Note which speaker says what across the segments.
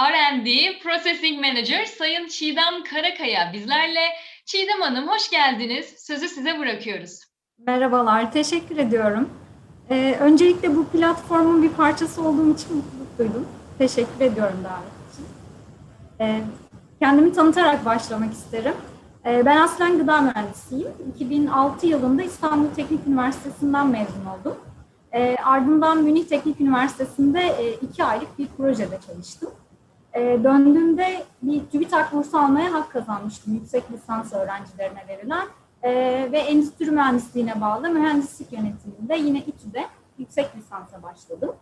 Speaker 1: R&D Processing Manager Sayın Çiğdem Karakaya bizlerle. Çiğdem Hanım hoş geldiniz. Sözü size bırakıyoruz.
Speaker 2: Merhabalar, teşekkür ediyorum. Ee, öncelikle bu platformun bir parçası olduğum için mutluluk duydum. Teşekkür ediyorum davet için. Ee, kendimi tanıtarak başlamak isterim. Ee, ben aslen gıda mühendisiyim. 2006 yılında İstanbul Teknik Üniversitesi'nden mezun oldum. Ee, ardından Münih Teknik Üniversitesi'nde e, iki aylık bir projede çalıştım. Ee, döndüğümde bir TÜBİTAK bursu almaya hak kazanmıştım yüksek lisans öğrencilerine verilen. Ee, ve endüstri mühendisliğine bağlı mühendislik yönetiminde yine İTÜ'de yüksek lisansa başladım.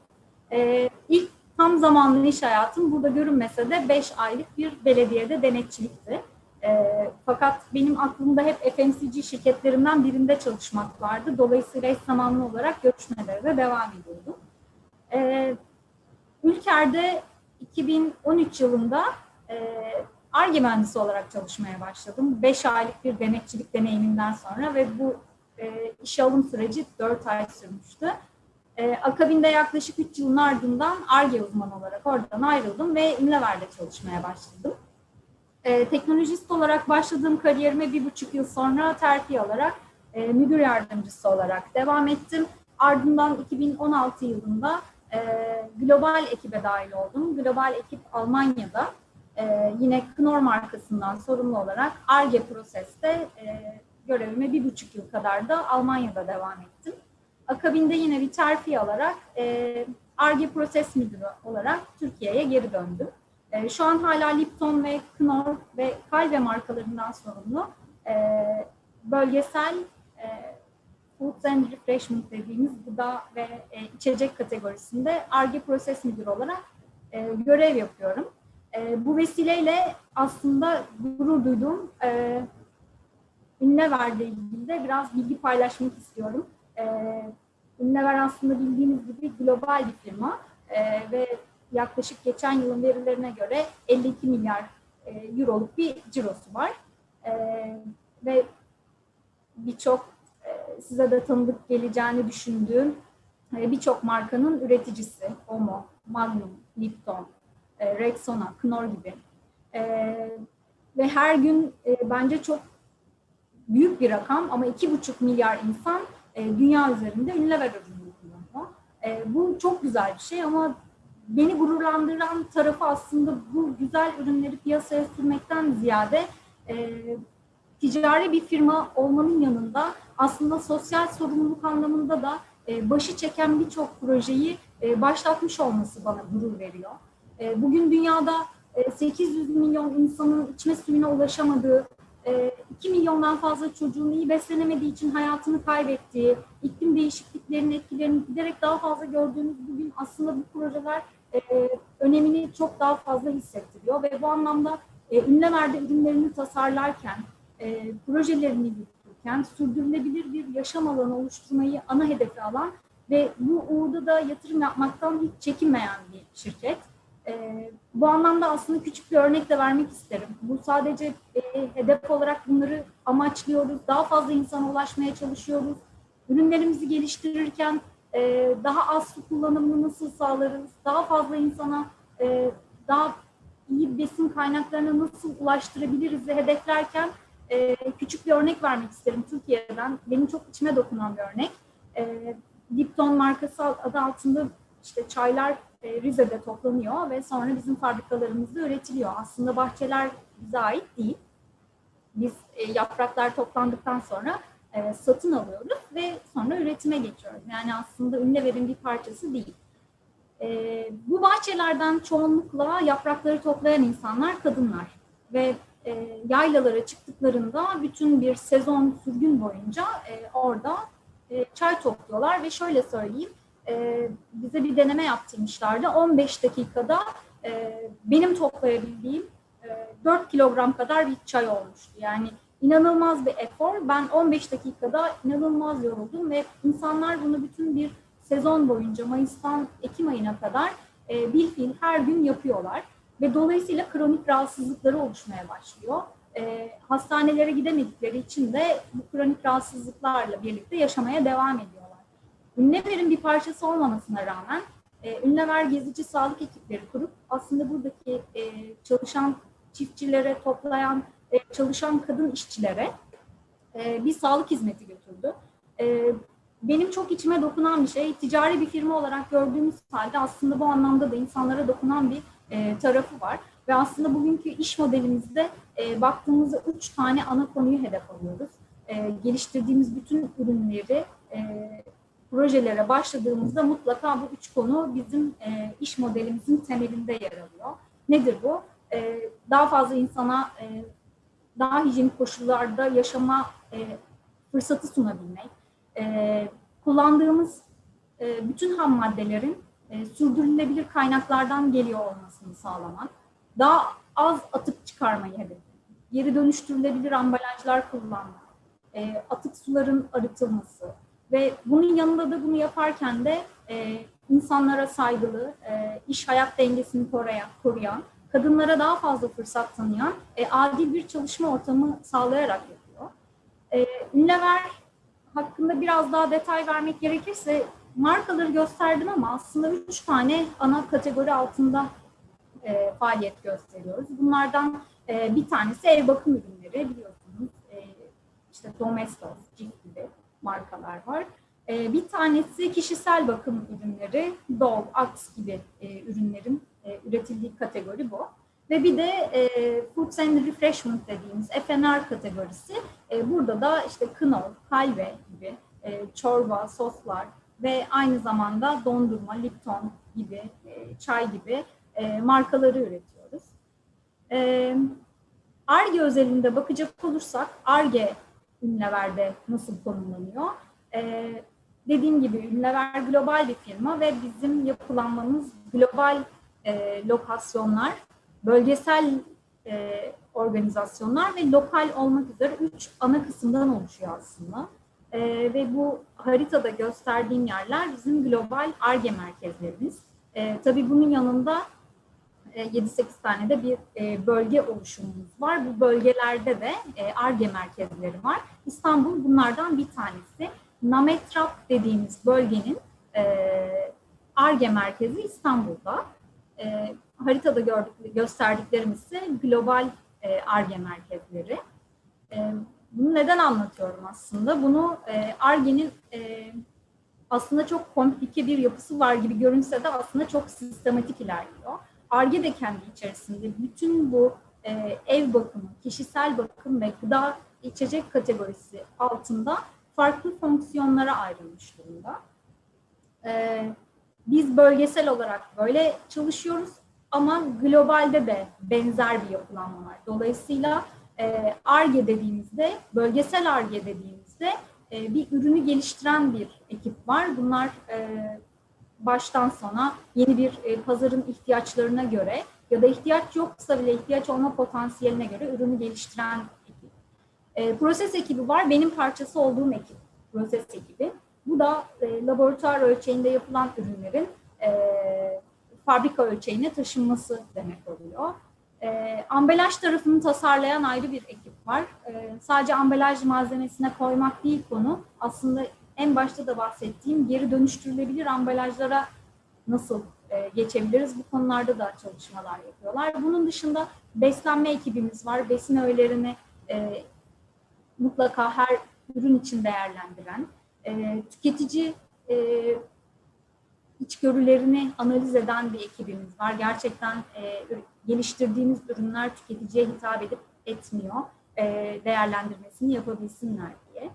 Speaker 2: Ee, ilk tam zamanlı iş hayatım burada görünmese de 5 aylık bir belediyede denetçilikti. Ee, fakat benim aklımda hep FMCG şirketlerinden birinde çalışmak vardı. Dolayısıyla eş zamanlı olarak görüşmelere de devam ediyordum. Ee, Ülker'de 2013 yılında ARGE mühendisi olarak çalışmaya başladım. 5 aylık bir denetçilik deneyiminden sonra ve bu e, işe alım süreci 4 ay sürmüştü. E, akabinde yaklaşık 3 yılın ardından ARGE uzmanı olarak oradan ayrıldım ve Unilever'de çalışmaya başladım. E, teknolojist olarak başladığım kariyerime bir buçuk yıl sonra terfi alarak e, müdür yardımcısı olarak devam ettim. Ardından 2016 yılında e, global ekibe dahil oldum. Global ekip Almanya'da ee, yine Knorr markasından sorumlu olarak ARGE proseste e, görevime bir buçuk yıl kadar da Almanya'da devam ettim. Akabinde yine bir terfi alarak e, ARGE proses müdürü olarak Türkiye'ye geri döndüm. E, şu an hala Lipton ve Knorr ve Calve markalarından sorumlu e, bölgesel e, Foods and Refreshment dediğimiz gıda ve e, içecek kategorisinde ARGE proses müdürü olarak e, görev yapıyorum. E, bu vesileyle aslında gurur duyduğum e, Ünlever'le ilgili de biraz bilgi paylaşmak istiyorum. E, Ünlever aslında bildiğiniz gibi global bir firma e, ve yaklaşık geçen yılın verilerine göre 52 milyar e, euroluk bir cirosu var. E, ve birçok size de tanıdık geleceğini düşündüğüm e, birçok markanın üreticisi. Omo, Magnum, Lipton, e, Rexona, Knorr gibi. E, ve her gün bence çok büyük bir rakam ama iki buçuk milyar insan dünya üzerinde Unilever ürünü kullanıyor. Bu çok güzel bir şey ama beni gururlandıran tarafı aslında bu güzel ürünleri piyasaya sürmekten ziyade ticari bir firma olmanın yanında aslında sosyal sorumluluk anlamında da e, başı çeken birçok projeyi e, başlatmış olması bana gurur veriyor. E, bugün dünyada 800 milyon insanın içme suyuna ulaşamadığı, 2 milyondan fazla çocuğun iyi beslenemediği için hayatını kaybettiği, iklim değişikliklerinin etkilerini giderek daha fazla gördüğümüz bugün aslında bu projeler önemini çok daha fazla hissettiriyor ve bu anlamda Ünlemer'de ürünlerini tasarlarken, projelerini yürütürken sürdürülebilir bir yaşam alanı oluşturmayı ana hedefi alan ve bu uğurda da yatırım yapmaktan hiç çekinmeyen bir şirket. E, bu anlamda aslında küçük bir örnek de vermek isterim. Bu sadece e, hedef olarak bunları amaçlıyoruz. Daha fazla insana ulaşmaya çalışıyoruz. Ürünlerimizi geliştirirken e, daha az su kullanımını nasıl sağlarız? Daha fazla insana e, daha iyi besin kaynaklarına nasıl ulaştırabiliriz de hedeflerken e, küçük bir örnek vermek isterim Türkiye'den. Benim çok içime dokunan bir örnek. E, Lipton markası adı altında işte çaylar e, Rize'de toplanıyor ve sonra bizim fabrikalarımızda üretiliyor. Aslında bahçeler bize ait değil. Biz e, yapraklar toplandıktan sonra e, satın alıyoruz ve sonra üretime geçiyoruz. Yani aslında Ünlever'in bir parçası değil. Bu bahçelerden çoğunlukla yaprakları toplayan insanlar kadınlar ve yaylalara çıktıklarında bütün bir sezon sürgün boyunca orada çay topluyorlar ve şöyle söyleyeyim e, bize bir deneme yaptırmışlardı. 15 dakikada e, benim toplayabildiğim e, 4 kilogram kadar bir çay olmuştu. Yani inanılmaz bir efor. Ben 15 dakikada inanılmaz yoruldum ve insanlar bunu bütün bir sezon boyunca Mayıs'tan Ekim ayına kadar e, bilfiil her gün yapıyorlar. Ve dolayısıyla kronik rahatsızlıkları oluşmaya başlıyor. E, hastanelere gidemedikleri için de bu kronik rahatsızlıklarla birlikte yaşamaya devam ediyor. Ünlever'in bir parçası olmamasına rağmen e, Ünlever gezici sağlık ekipleri kurup aslında buradaki e, çalışan çiftçilere, toplayan, e, çalışan kadın işçilere e, bir sağlık hizmeti götürdü. E, benim çok içime dokunan bir şey, ticari bir firma olarak gördüğümüz halde aslında bu anlamda da insanlara dokunan bir e, tarafı var. Ve aslında bugünkü iş modelimizde e, baktığımızda üç tane ana konuyu hedef alıyoruz. E, geliştirdiğimiz bütün ürünleri e, projelere başladığımızda mutlaka bu üç konu bizim e, iş modelimizin temelinde yer alıyor. Nedir bu? E, daha fazla insana e, daha hijyenik koşullarda yaşama e, fırsatı sunabilmek, e, kullandığımız e, bütün ham maddelerin e, sürdürülebilir kaynaklardan geliyor olmasını sağlamak, daha az atık çıkarmayı hedeflemek, geri dönüştürülebilir ambalajlar kullanmak, e, atık suların arıtılması ve bunun yanında da bunu yaparken de e, insanlara saygılı, e, iş hayat dengesini koruyan, koruyan, kadınlara daha fazla fırsat tanıyan, e, adil bir çalışma ortamı sağlayarak yapıyor. E, Ünlever hakkında biraz daha detay vermek gerekirse markaları gösterdim ama aslında üç tane ana kategori altında e, faaliyet gösteriyoruz. Bunlardan e, bir tanesi ev bakım ürünleri biliyorsunuz. E, işte Domestos, Cif gibi markalar var. E, bir tanesi kişisel bakım ürünleri, Dove, Axe gibi e, ürünlerin e, üretildiği kategori bu. Ve bir de e, Foods and Refreshment dediğimiz FNR kategorisi. E, burada da işte knorr, halve gibi e, çorba, soslar ve aynı zamanda dondurma, Lipton gibi, e, çay gibi e, markaları üretiyoruz. E, ARGE özelinde bakacak olursak ARGE Ünlever'de nasıl konumlanıyor? Dediğim gibi Ünlever global bir firma ve bizim yapılanmamız global lokasyonlar, bölgesel organizasyonlar ve lokal olmak üzere üç ana kısımdan oluşuyor aslında. E, ve bu haritada gösterdiğim yerler bizim global ARGE merkezlerimiz. E, tabii bunun yanında e, 7-8 tane de bir e, bölge oluşumumuz var. Bu bölgelerde de e, ARGE merkezleri var. İstanbul bunlardan bir tanesi. Nametrap dediğimiz bölgenin ARGE merkezi İstanbul'da. E, haritada gördük, gösterdiklerimiz ise global ARGE merkezleri. E, bunu neden anlatıyorum aslında? Bunu ARGE'nin e, aslında çok komplike bir yapısı var gibi görünse de aslında çok sistematik ilerliyor. ARGE de kendi içerisinde bütün bu e, ev bakımı, kişisel bakım ve gıda içecek kategorisi altında farklı fonksiyonlara ayrılmış durumda. E, biz bölgesel olarak böyle çalışıyoruz ama globalde de benzer bir yapılanma var. Dolayısıyla ARGE e, dediğimizde, bölgesel ARGE dediğimizde e, bir ürünü geliştiren bir ekip var. Bunlar e, baştan sona yeni bir e, pazarın ihtiyaçlarına göre ya da ihtiyaç yoksa bile ihtiyaç olma potansiyeline göre ürünü geliştiren ekip. Proses ekibi var. Benim parçası olduğum ekip. Proses ekibi. Bu da laboratuvar ölçeğinde yapılan ürünlerin fabrika ölçeğine taşınması demek oluyor. E, ambalaj tarafını tasarlayan ayrı bir ekip var. E, sadece ambalaj malzemesine koymak değil konu. Aslında en başta da bahsettiğim geri dönüştürülebilir ambalajlara nasıl e, geçebiliriz? Bu konularda da çalışmalar yapıyorlar. Bunun dışında beslenme ekibimiz var. Besin öğelerini e, mutlaka her ürün için değerlendiren, e, tüketici e, içgörülerini analiz eden bir ekibimiz var. Gerçekten e, geliştirdiğimiz ürünler tüketiciye hitap edip etmiyor. E, değerlendirmesini yapabilsinler diye.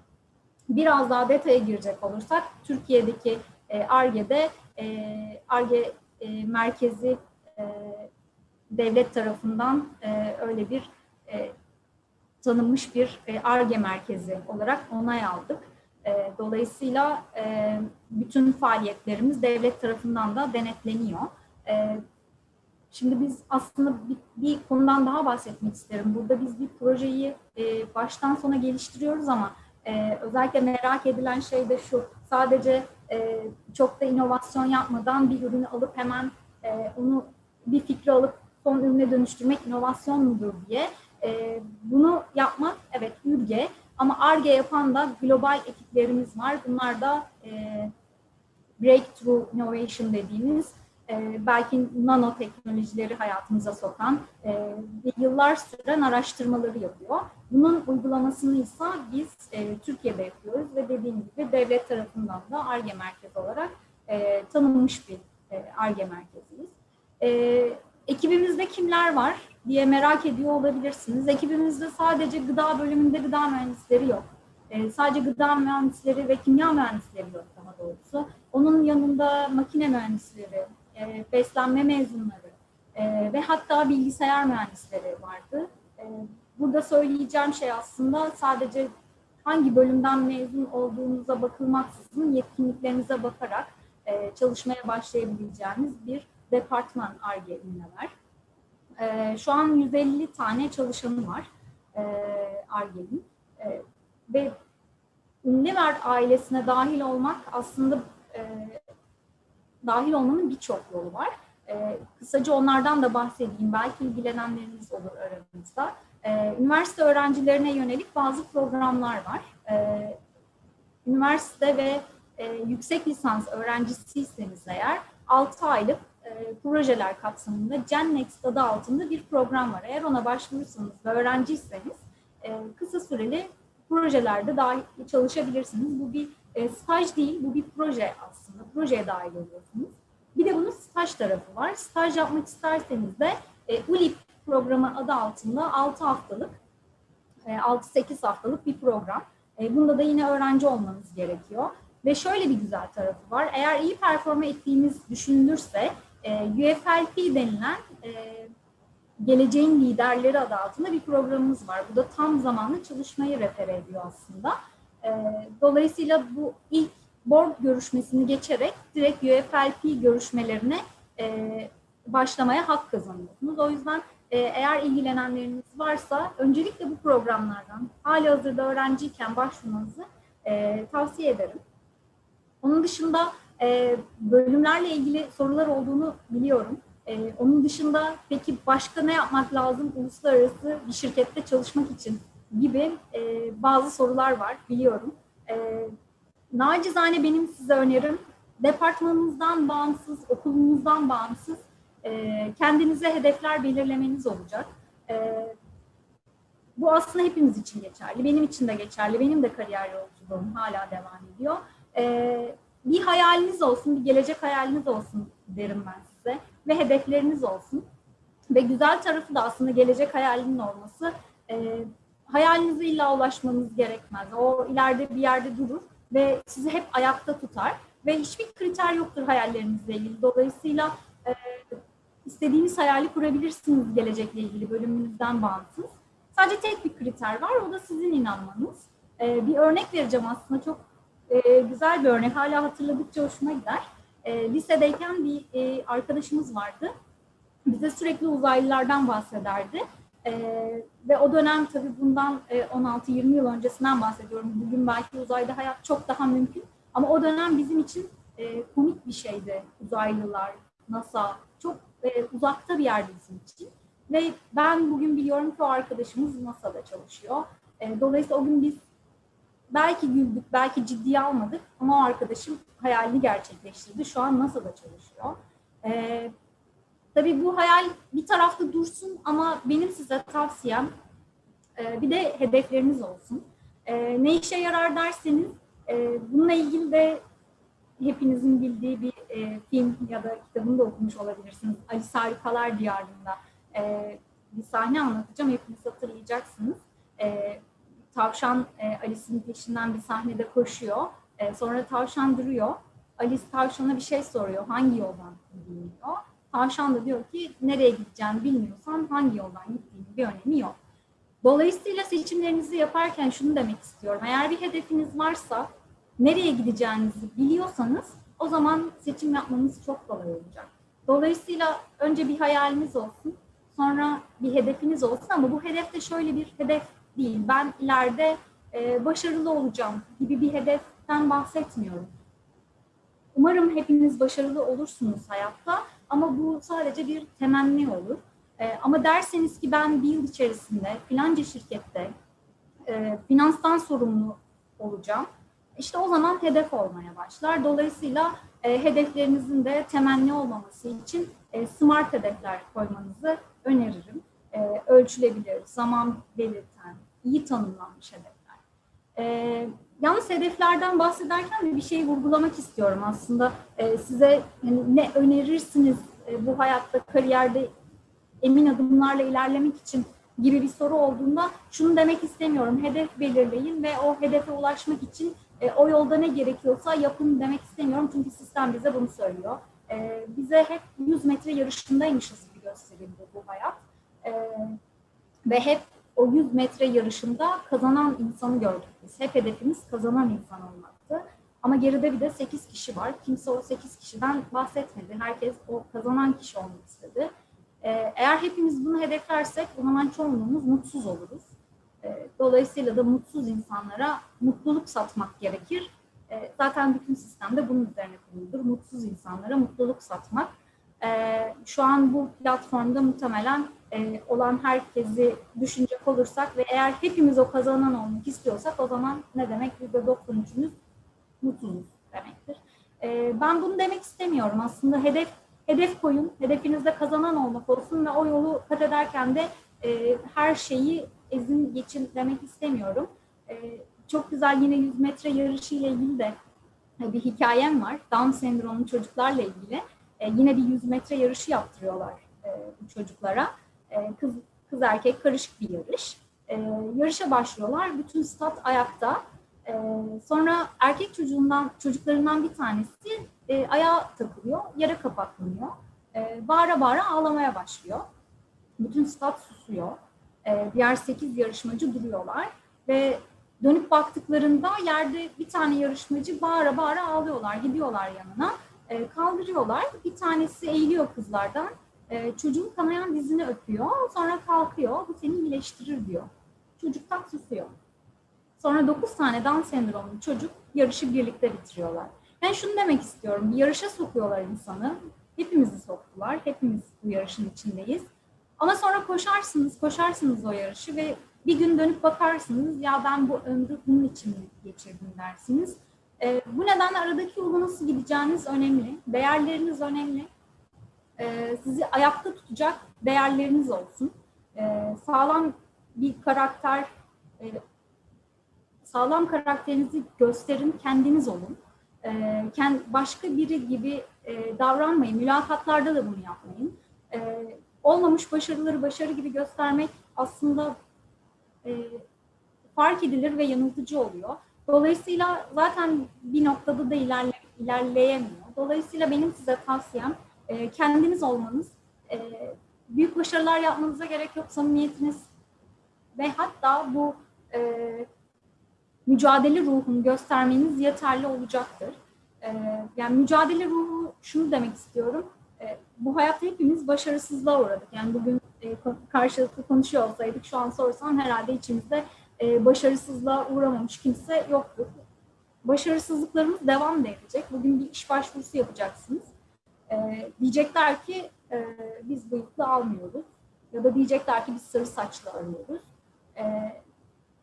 Speaker 2: Biraz daha detaya girecek olursak Türkiye'deki ARGE'de ARGE e, merkezi e, devlet tarafından e, öyle bir e, tanınmış bir ARGE merkezi olarak onay aldık. E, dolayısıyla e, bütün faaliyetlerimiz devlet tarafından da denetleniyor. E, şimdi biz aslında bir, bir konudan daha bahsetmek isterim. Burada biz bir projeyi e, baştan sona geliştiriyoruz ama ee, özellikle merak edilen şey de şu, sadece e, çok da inovasyon yapmadan bir ürünü alıp hemen e, onu bir fikri alıp son ürüne dönüştürmek inovasyon mudur diye. E, bunu yapmak evet ürge ama ARGE yapan da global ekiplerimiz var. Bunlar da e, breakthrough innovation dediğimiz e, belki nanoteknolojileri hayatımıza sokan e, yıllar süren araştırmaları yapıyor. Bunun uygulamasını ise biz e, Türkiye'de yapıyoruz ve dediğim gibi devlet tarafından da ARGE merkezi olarak e, tanınmış bir ARGE merkeziyiz. E, ekibimizde kimler var diye merak ediyor olabilirsiniz. Ekibimizde sadece gıda bölümünde gıda mühendisleri yok. E, sadece gıda mühendisleri ve kimya mühendisleri yok daha doğrusu. Onun yanında makine mühendisleri, e, beslenme mezunları e, ve hatta bilgisayar mühendisleri vardı. E, burada söyleyeceğim şey aslında sadece hangi bölümden mezun olduğunuza bakılmaksızın yetkinliklerinize bakarak e, çalışmaya başlayabileceğiniz bir departman ARGE ünlever. E, şu an 150 tane çalışanı var ARGE'nin e, ve Unilever ailesine dahil olmak aslında e, dahil olmanın birçok yolu var. E, kısaca onlardan da bahsedeyim. Belki ilgilenenleriniz olur aranızda. E, üniversite öğrencilerine yönelik bazı programlar var. E, üniversite ve e, yüksek lisans öğrencisiyseniz eğer 6 aylık e, projeler kapsamında GenNext adı altında bir program var. Eğer ona başvurursanız ve öğrenciyseniz e, kısa süreli projelerde dahil çalışabilirsiniz. Bu bir e, staj değil, bu bir proje aslında. Projeye dahil oluyorsunuz. Bir de bunun staj tarafı var. Staj yapmak isterseniz de e, ULIP programı adı altında 6 haftalık, e, 6-8 haftalık bir program. E, bunda da yine öğrenci olmanız gerekiyor. Ve şöyle bir güzel tarafı var. Eğer iyi performa ettiğiniz düşünülürse e, UFLP denilen e, geleceğin liderleri adı altında bir programımız var. Bu da tam zamanlı çalışmayı refer ediyor aslında. E, dolayısıyla bu ilk board görüşmesini geçerek direkt UFLP görüşmelerine e, başlamaya hak kazanıyorsunuz. O yüzden e, eğer ilgilenenleriniz varsa öncelikle bu programlardan hali hazırda öğrenciyken başvurmanızı e, tavsiye ederim. Onun dışında e, bölümlerle ilgili sorular olduğunu biliyorum. E, onun dışında peki başka ne yapmak lazım uluslararası bir şirkette çalışmak için gibi e, bazı sorular var biliyorum. E, nacizane benim size önerim departmanınızdan bağımsız, okulunuzdan bağımsız e, kendinize hedefler belirlemeniz olacak. Bu aslında hepimiz için geçerli. Benim için de geçerli. Benim de kariyer yolculuğum hala devam ediyor. E, bir hayaliniz olsun, bir gelecek hayaliniz olsun derim ben size ve hedefleriniz olsun. Ve güzel tarafı da aslında gelecek hayalinin olması. E, hayalinize illa ulaşmanız gerekmez. O ileride bir yerde durur ve sizi hep ayakta tutar ve hiçbir kriter yoktur hayallerinizle ilgili. Dolayısıyla e, istediğiniz hayali kurabilirsiniz gelecekle ilgili bölümünüzden bağımsız. Sadece tek bir kriter var, o da sizin inanmanız. E, bir örnek vereceğim aslında çok e, güzel bir örnek. Hala hatırladıkça hoşuma gider. E, lisedeyken bir e, arkadaşımız vardı. Bize sürekli uzaylılardan bahsederdi. E, ve o dönem tabii bundan e, 16-20 yıl öncesinden bahsediyorum. Bugün belki uzayda hayat çok daha mümkün. Ama o dönem bizim için e, komik bir şeydi uzaylılar, NASA. Çok e, uzakta bir yerde bizim için. Ve ben bugün biliyorum ki o arkadaşımız NASA'da çalışıyor. E, dolayısıyla o gün biz belki güldük, belki ciddiye almadık ama o arkadaşım hayalini gerçekleştirdi. Şu an NASA'da çalışıyor. E, tabii bu hayal bir tarafta dursun ama benim size tavsiyem e, bir de hedefleriniz olsun. E, ne işe yarar derseniz e, bununla ilgili de hepinizin bildiği bir e, film ya da kitabını da okumuş olabilirsiniz. Alice Harikalar Diyarı'nda e, bir sahne anlatacağım. Hepiniz hatırlayacaksınız. E, tavşan e, Alice'in peşinden bir sahnede koşuyor. E, sonra tavşan duruyor. Alice tavşana bir şey soruyor. Hangi yoldan gideyim. Tavşan da diyor ki nereye gideceğini bilmiyorsan hangi yoldan gittiğinin bir önemi yok. Dolayısıyla seçimlerinizi yaparken şunu demek istiyorum. Eğer bir hedefiniz varsa nereye gideceğinizi biliyorsanız o zaman seçim yapmanız çok kolay olacak. Dolayısıyla önce bir hayaliniz olsun, sonra bir hedefiniz olsun ama bu hedef de şöyle bir hedef değil. Ben ileride e, başarılı olacağım gibi bir hedeften bahsetmiyorum. Umarım hepiniz başarılı olursunuz hayatta ama bu sadece bir temenni olur. E, ama derseniz ki ben bir yıl içerisinde filanca şirkette e, finanstan sorumlu olacağım işte o zaman hedef olmaya başlar. Dolayısıyla e, hedeflerinizin de temenni olmaması için e, smart hedefler koymanızı öneririm. E, ölçülebilir, zaman belirten, iyi tanımlanmış hedefler. E, yalnız hedeflerden bahsederken de bir şey vurgulamak istiyorum aslında. E, size hani ne önerirsiniz e, bu hayatta, kariyerde emin adımlarla ilerlemek için gibi bir soru olduğunda şunu demek istemiyorum. Hedef belirleyin ve o hedefe ulaşmak için e, o yolda ne gerekiyorsa yapın demek istemiyorum. Çünkü sistem bize bunu söylüyor. E, bize hep 100 metre yarışındaymışız gibi gösterildi bu hayat. E, ve hep o 100 metre yarışında kazanan insanı gördük biz. Hep hedefimiz kazanan insan olmaktı. Ama geride bir de 8 kişi var. Kimse o 8 kişiden bahsetmedi. Herkes o kazanan kişi olmak istedi. Ee, eğer hepimiz bunu hedeflersek o zaman çoğunluğumuz mutsuz oluruz. Ee, dolayısıyla da mutsuz insanlara mutluluk satmak gerekir. Ee, zaten bütün sistemde bunun üzerine kuruludur. Mutsuz insanlara mutluluk satmak. Şu an bu platformda muhtemelen e, olan herkesi düşünecek olursak ve eğer hepimiz o kazanan olmak istiyorsak o zaman ne demek? %93'ümüz mutsuzuz demektir. Ee, ben bunu demek istemiyorum. Aslında hedef hedef koyun, hedefinizde kazanan olmak olsun ve o yolu kat ederken de e, her şeyi ezin geçin demek istemiyorum. E, çok güzel yine 100 metre yarışı ile ilgili de e, bir hikayem var. Down sendromlu çocuklarla ilgili. E, yine bir 100 metre yarışı yaptırıyorlar e, bu çocuklara. E, kız kız erkek karışık bir yarış. E, yarışa başlıyorlar. Bütün stat ayakta. E, sonra erkek çocuğundan çocuklarından bir tanesi e, ayağa takılıyor, yere kapaklanıyor. E, bağıra bağıra ağlamaya başlıyor. Bütün stat susuyor. Diğer 8 yarışmacı duruyorlar ve dönüp baktıklarında yerde bir tane yarışmacı bağıra bağıra ağlıyorlar. Gidiyorlar yanına, kaldırıyorlar. Bir tanesi eğiliyor kızlardan. E, çocuğun kanayan dizini öpüyor. Sonra kalkıyor. Bu seni iyileştirir diyor. Çocuk tak susuyor. Sonra 9 tane Down sendromlu çocuk yarışı birlikte bitiriyorlar. Ben şunu demek istiyorum. Bir yarışa sokuyorlar insanı. Hepimizi soktular. Hepimiz bu yarışın içindeyiz. Ama sonra koşarsınız, koşarsınız o yarışı ve bir gün dönüp bakarsınız ya ben bu ömrü bunun için geçirdim dersiniz. E, bu nedenle aradaki yolu nasıl gideceğiniz önemli. Değerleriniz önemli. E, sizi ayakta tutacak değerleriniz olsun. E, sağlam bir karakter, e, sağlam karakterinizi gösterin, kendiniz olun. E, başka biri gibi e, davranmayın. Mülakatlarda da bunu yapmayın. E, olmamış başarıları başarı gibi göstermek aslında e, fark edilir ve yanıltıcı oluyor. Dolayısıyla zaten bir noktada da ilerle, ilerleyemiyor. Dolayısıyla benim size tavsiyem e, kendiniz olmanız, e, büyük başarılar yapmanıza gerek yok. Samimiyetiniz ve hatta bu e, mücadele ruhunu göstermeniz yeterli olacaktır. Ee, yani mücadele ruhu şunu demek istiyorum. Ee, bu hayatta hepimiz başarısızlığa uğradık. Yani bugün e, karşılıklı konuşuyor olsaydık şu an sorsam herhalde içimizde e, başarısızlığa uğramamış kimse yoktur. Başarısızlıklarımız devam da edecek. Bugün bir iş başvurusu yapacaksınız. Ee, diyecekler ki e, biz bıyıklı almıyoruz. Ya da diyecekler ki biz sarı saçlı arıyoruz.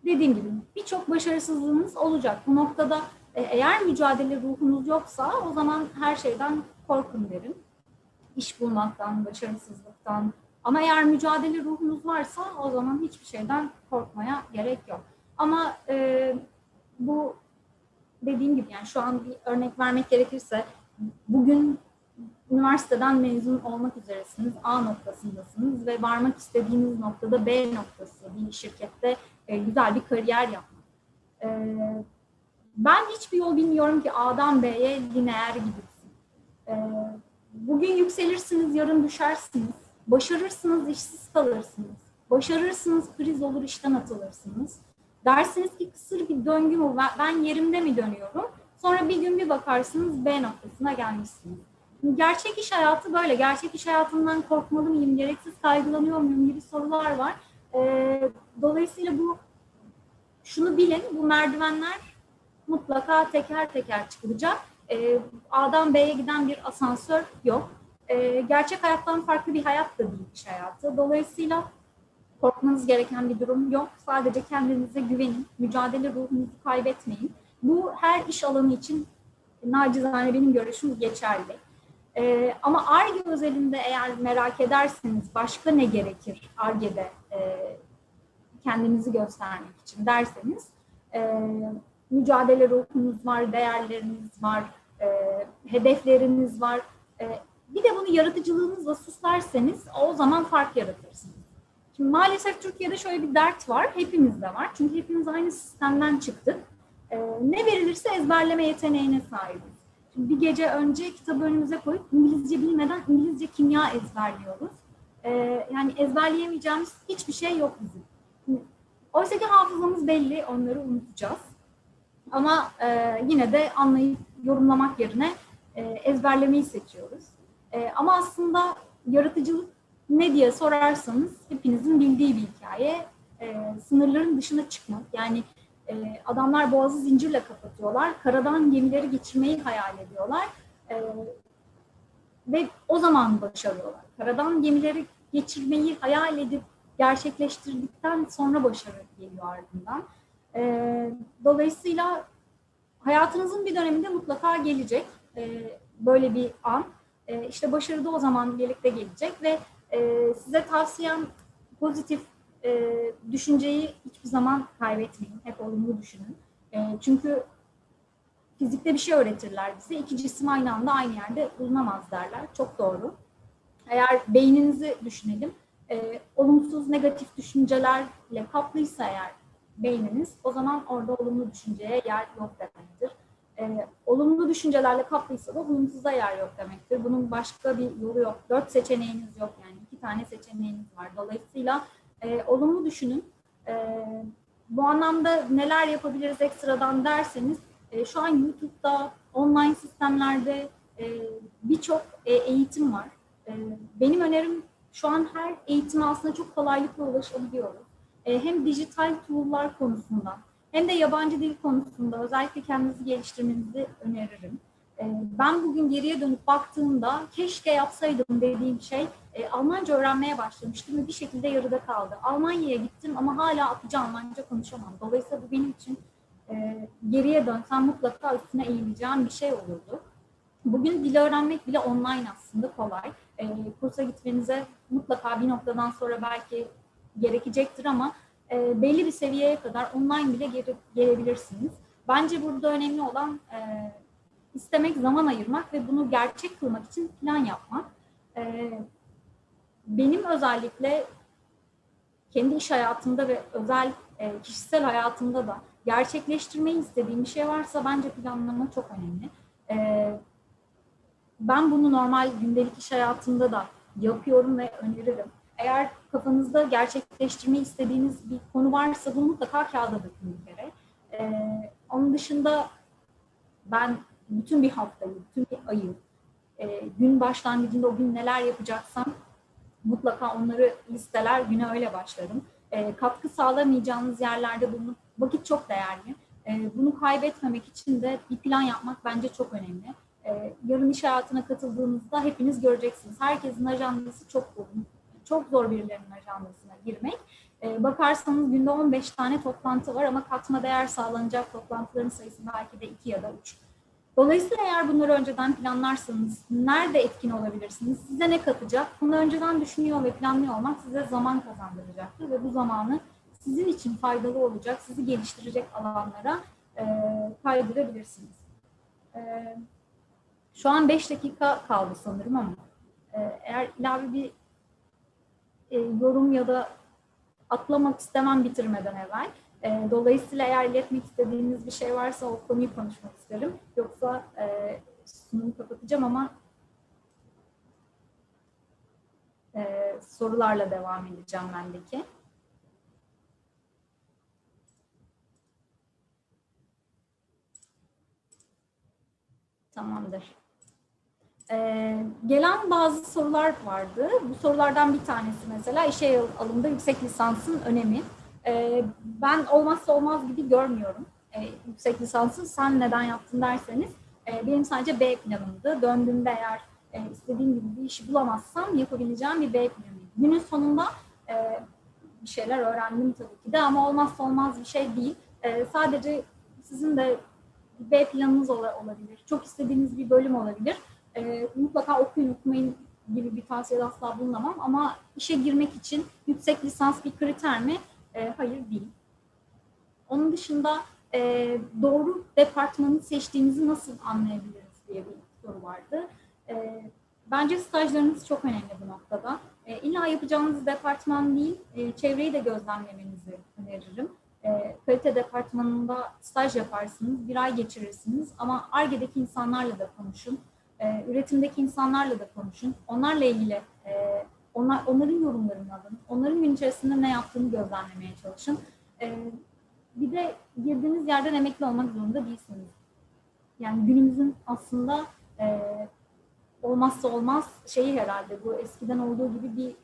Speaker 2: Dediğim gibi birçok başarısızlığınız olacak. Bu noktada e, eğer mücadele ruhunuz yoksa o zaman her şeyden korkun derim. İş bulmaktan, başarısızlıktan. Ama eğer mücadele ruhunuz varsa o zaman hiçbir şeyden korkmaya gerek yok. Ama e, bu dediğim gibi yani şu an bir örnek vermek gerekirse bugün üniversiteden mezun olmak üzeresiniz, A noktasındasınız ve varmak istediğiniz noktada B noktası bir şirkette e, güzel bir kariyer yapmak. E, ben hiçbir yol bilmiyorum ki A'dan B'ye lineer gidilsin. E, bugün yükselirsiniz, yarın düşersiniz. Başarırsınız, işsiz kalırsınız. Başarırsınız, kriz olur, işten atılırsınız. Dersiniz ki kısır bir döngü mü, ben yerimde mi dönüyorum? Sonra bir gün bir bakarsınız B noktasına gelmişsiniz. Gerçek iş hayatı böyle. Gerçek iş hayatından korkmalı mıyım, gereksiz kaygılanıyor muyum gibi sorular var. E, dolayısıyla bu şunu bilin, bu merdivenler mutlaka teker teker çıkılacak. E, A'dan B'ye giden bir asansör yok. E, gerçek hayattan farklı bir hayat da değil iş hayatı. Dolayısıyla korkmanız gereken bir durum yok. Sadece kendinize güvenin, mücadele ruhunuzu kaybetmeyin. Bu her iş alanı için nacizane benim görüşüm geçerli. Ee, ama ARGE özelinde eğer merak ederseniz başka ne gerekir ARGE'de e, kendinizi göstermek için derseniz e, mücadele ruhunuz var, değerleriniz var, e, hedefleriniz var. E, bir de bunu yaratıcılığınızla süslerseniz o zaman fark yaratırsınız. Şimdi maalesef Türkiye'de şöyle bir dert var, hepimizde var. Çünkü hepimiz aynı sistemden çıktık. E, ne verilirse ezberleme yeteneğine sahibiz. Bir gece önce kitabı önümüze koyup İngilizce bilmeden İngilizce kimya ezberliyoruz. E, yani ezberleyemeyeceğimiz hiçbir şey yok bizim. Oysa ki hafızamız belli, onları unutacağız. Ama e, yine de anlayıp yorumlamak yerine e, ezberlemeyi seçiyoruz. E, ama aslında yaratıcılık ne diye sorarsanız hepinizin bildiği bir hikaye. E, sınırların dışına çıkmak. Yani e, adamlar boğazı zincirle kapatıyorlar. Karadan gemileri geçirmeyi hayal ediyorlar. E, ve o zaman başarıyorlar. Karadan gemileri geçirmeyi hayal edip gerçekleştirdikten sonra başarı geliyor ardından. E, dolayısıyla hayatınızın bir döneminde mutlaka gelecek böyle bir an. İşte başarı da o zaman birlikte gelecek ve e, size tavsiyem pozitif e, düşünceyi hiçbir zaman kaybetmeyin. Hep olumlu düşünün. E, çünkü fizikte bir şey öğretirler bize. İki cisim aynı anda aynı yerde bulunamaz derler. Çok doğru. Eğer beyninizi düşünelim, e, olumsuz, negatif düşüncelerle kaplıysa eğer beyniniz, o zaman orada olumlu düşünceye yer yok demektir. E, olumlu düşüncelerle kaplıysa da olumsuza yer yok demektir. Bunun başka bir yolu yok. Dört seçeneğiniz yok yani. iki tane seçeneğiniz var. Dolayısıyla e, olumlu düşünün. E, bu anlamda neler yapabiliriz ekstradan derseniz, e, şu an YouTube'da, online sistemlerde e, birçok e, eğitim var. E, benim önerim şu an her eğitime aslında çok kolaylıkla ulaşabiliyoruz. E, hem dijital tool'lar konusunda hem de yabancı dil konusunda özellikle kendinizi geliştirmenizi öneririm. E, ben bugün geriye dönüp baktığımda keşke yapsaydım dediğim şey e, Almanca öğrenmeye başlamıştım ve bir şekilde yarıda kaldı. Almanya'ya gittim ama hala akıcı Almanca konuşamam. Dolayısıyla bu benim için e, geriye dönsem mutlaka üstüne eğileceğim bir şey olurdu. Bugün dil öğrenmek bile online aslında kolay. E, kursa gitmenize mutlaka bir noktadan sonra belki gerekecektir ama e, belli bir seviyeye kadar online bile gelebilirsiniz. Bence burada önemli olan e, istemek, zaman ayırmak ve bunu gerçek kılmak için plan yapmak. E, benim özellikle kendi iş hayatımda ve özel e, kişisel hayatımda da gerçekleştirmeyi istediğim bir şey varsa bence planlama çok önemli. E, ben bunu normal gündelik iş hayatımda da yapıyorum ve öneririm. Eğer kafanızda gerçekleştirmeyi istediğiniz bir konu varsa bunu mutlaka kağıda dökün bir kere. Ee, onun dışında ben bütün bir haftayı, bütün bir ayı, e, gün başlangıcında o gün neler yapacaksam mutlaka onları listeler, güne öyle başlarım. E, katkı sağlamayacağınız yerlerde bulunup vakit çok değerli. E, bunu kaybetmemek için de bir plan yapmak bence çok önemli. E, yarın iş hayatına katıldığınızda hepiniz göreceksiniz. Herkesin ajandası çok uzun çok zor birilerinin ajandasına girmek. E, bakarsanız günde 15 tane toplantı var ama katma değer sağlanacak toplantıların sayısı belki de 2 ya da 3. Dolayısıyla eğer bunları önceden planlarsanız nerede etkin olabilirsiniz, size ne katacak? Bunu önceden düşünüyor ve planlıyor olmak size zaman kazandıracaktır ve bu zamanı sizin için faydalı olacak, sizi geliştirecek alanlara e, kaydırabilirsiniz. E, şu an 5 dakika kaldı sanırım ama e, eğer ilave bir e, yorum ya da atlamak istemem bitirmeden evvel. E, dolayısıyla eğer iletmek istediğiniz bir şey varsa o konuyu konuşmak isterim. Yoksa e, sunumu kapatacağım ama e, sorularla devam edeceğim bendeki. Tamamdır. Ee, gelen bazı sorular vardı. Bu sorulardan bir tanesi mesela işe alımda yüksek lisansın önemi. Ee, ben olmazsa olmaz gibi görmüyorum ee, yüksek lisansı. Sen neden yaptın derseniz e, benim sadece B planımdı. Döndüğümde eğer e, istediğim gibi bir işi bulamazsam yapabileceğim bir B planıydı. Günün sonunda e, bir şeyler öğrendim tabii ki de ama olmazsa olmaz bir şey değil. E, sadece sizin de B planınız ola- olabilir. Çok istediğiniz bir bölüm olabilir. E, mutlaka okuyun, okumayın gibi bir tavsiyede asla bulunamam. Ama işe girmek için yüksek lisans bir kriter mi? E, hayır değil. Onun dışında e, doğru departmanı seçtiğinizi nasıl anlayabiliriz diye bir soru vardı. E, bence stajlarınız çok önemli bu noktada. E, illa yapacağınız departman değil, e, çevreyi de gözlemlemenizi öneririm. E, kalite departmanında staj yaparsınız, bir ay geçirirsiniz ama ARGE'deki insanlarla da konuşun, e, üretimdeki insanlarla da konuşun. Onlarla ilgili e, onlar, onların yorumlarını alın, onların gün içerisinde ne yaptığını gözlemlemeye çalışın. E, bir de girdiğiniz yerden emekli olmak zorunda değilsiniz. Yani günümüzün aslında e, olmazsa olmaz şeyi herhalde bu eskiden olduğu gibi bir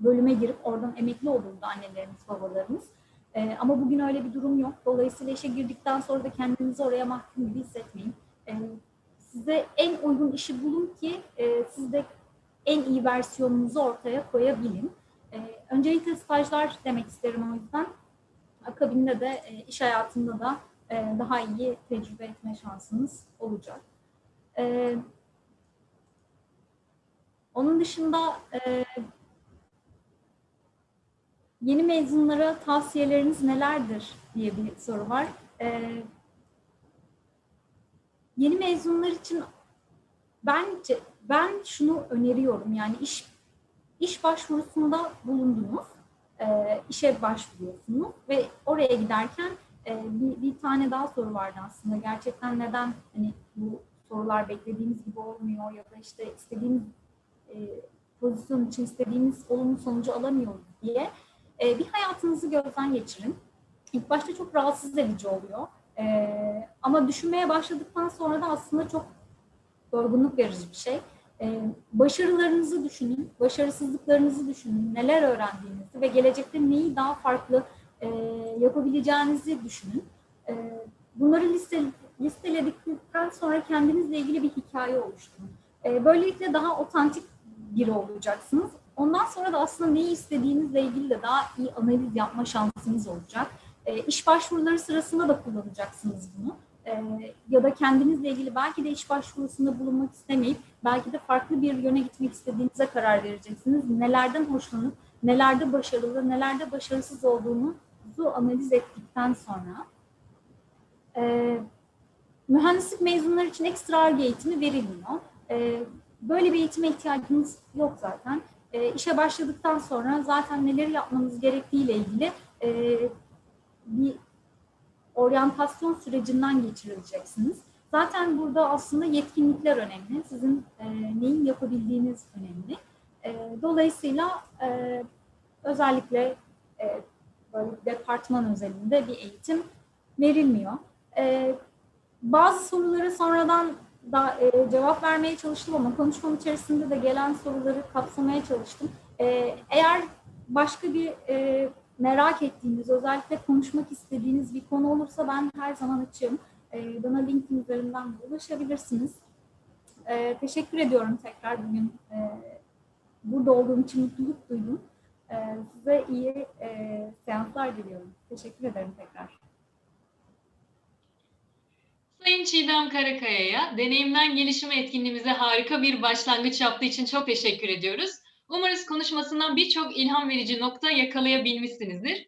Speaker 2: bölüme girip oradan emekli olurdu annelerimiz, babalarımız. E, ama bugün öyle bir durum yok. Dolayısıyla işe girdikten sonra da kendinizi oraya mahkum gibi hissetmeyin. E, size en uygun işi bulun ki e, siz de en iyi versiyonunuzu ortaya koyabilin. E, öncelikle stajlar demek isterim o yüzden. Akabinde de e, iş hayatında da e, daha iyi tecrübe etme şansınız olacak. E, onun dışında e, yeni mezunlara tavsiyeleriniz nelerdir diye bir soru var. E, yeni mezunlar için bence ben şunu öneriyorum yani iş iş başvurusunda bulundunuz, e, işe başvuruyorsunuz ve oraya giderken e, bir, bir tane daha soru vardı aslında gerçekten neden hani bu sorular beklediğimiz gibi olmuyor ya da işte istediğimiz e, pozisyon için istediğimiz olumlu sonucu alamıyoruz diye e, bir hayatınızı gözden geçirin. İlk başta çok rahatsız edici oluyor. E, ama düşünmeye başladıktan sonra da aslında çok yorgunluk verici bir şey. E, başarılarınızı düşünün, başarısızlıklarınızı düşünün, neler öğrendiğinizi ve gelecekte neyi daha farklı e, yapabileceğinizi düşünün. E, bunları liste, listeledikten sonra kendinizle ilgili bir hikaye oluşturun. E, böylelikle daha otantik biri olacaksınız. Ondan sonra da aslında neyi istediğinizle ilgili de daha iyi analiz yapma şansınız olacak. E, iş başvuruları sırasında da kullanacaksınız bunu. E, ya da kendinizle ilgili belki de iş başvurusunda bulunmak istemeyip belki de farklı bir yöne gitmek istediğinize karar vereceksiniz. Nelerden hoşlanıp, nelerde başarılı, nelerde başarısız olduğunuzu analiz ettikten sonra e, mühendislik mezunları için ekstra ARGE eğitimi verilmiyor. E, böyle bir eğitime ihtiyacınız yok zaten. E, işe başladıktan sonra zaten neleri yapmanız gerektiğiyle ilgili e, bir oryantasyon sürecinden geçirileceksiniz. Zaten burada aslında yetkinlikler önemli. Sizin e, neyi yapabildiğiniz önemli. E, dolayısıyla e, özellikle e, böyle departman özelinde bir eğitim verilmiyor. E, bazı soruları sonradan da e, cevap vermeye çalıştım ama konuşmam içerisinde de gelen soruları kapsamaya çalıştım. E, eğer başka bir e, merak ettiğiniz, özellikle konuşmak istediğiniz bir konu olursa ben her zaman açığım. E, bana LinkedIn üzerinden ulaşabilirsiniz. E, teşekkür ediyorum tekrar bugün e, burada olduğum için mutluluk duydum. Size iyi seanslar diliyorum. Teşekkür ederim tekrar.
Speaker 1: Sayın Çiğdem Karakaya'ya deneyimden gelişime etkinliğimize harika bir başlangıç yaptığı için çok teşekkür ediyoruz. Umarız konuşmasından birçok ilham verici nokta yakalayabilmişsinizdir.